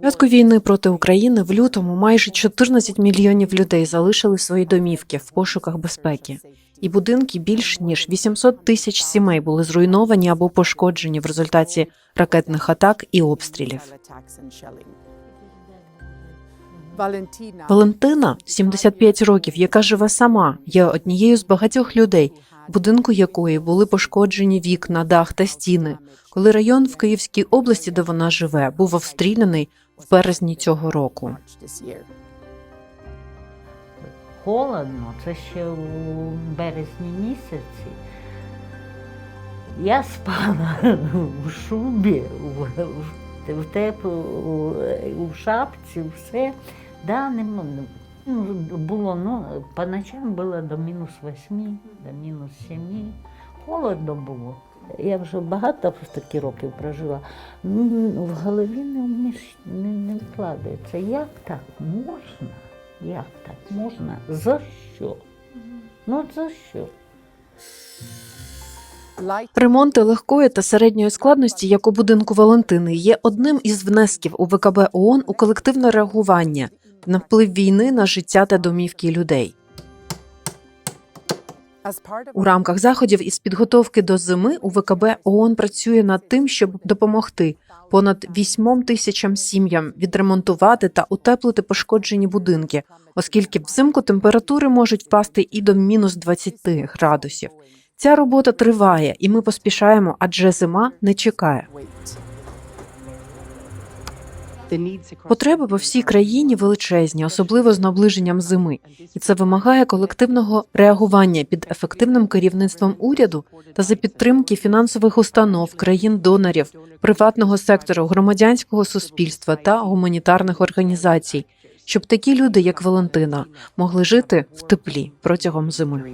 Початку війни проти України в лютому майже 14 мільйонів людей залишили свої домівки в пошуках безпеки, і будинки більш ніж 800 тисяч сімей були зруйновані або пошкоджені в результаті ракетних атак і обстрілів. Валентина, 75 років, яка живе сама, є однією з багатьох людей, будинку якої були пошкоджені вікна, дах та стіни, коли район в Київській області, де вона живе, був обстріляний в березні цього року. Холодно, це ще у березні місяці. Я спала у шубі, в, в, в теплу, у, шапці, все. Да, не, було, ну, по ночам було до мінус восьми, до мінус семи. Холодно було. Я вже багато такі років прожила. Ну, в голові не, не, не вкладається. Як так можна? Як так можна? За що? Ну за що? Ремонти легкої та середньої складності, як у будинку Валентини, є одним із внесків у ВКБ ООН у колективне реагування на вплив війни на життя та домівки людей. У рамках заходів із підготовки до зими у ВКБ ООН працює над тим, щоб допомогти понад 8 тисячам сім'ям відремонтувати та утеплити пошкоджені будинки, оскільки взимку температури можуть впасти і до мінус 20 градусів. Ця робота триває, і ми поспішаємо, адже зима не чекає. Потреби по всій країні величезні, особливо з наближенням зими, і це вимагає колективного реагування під ефективним керівництвом уряду та за підтримки фінансових установ, країн-донорів, приватного сектору, громадянського суспільства та гуманітарних організацій, щоб такі люди, як Валентина, могли жити в теплі протягом зими.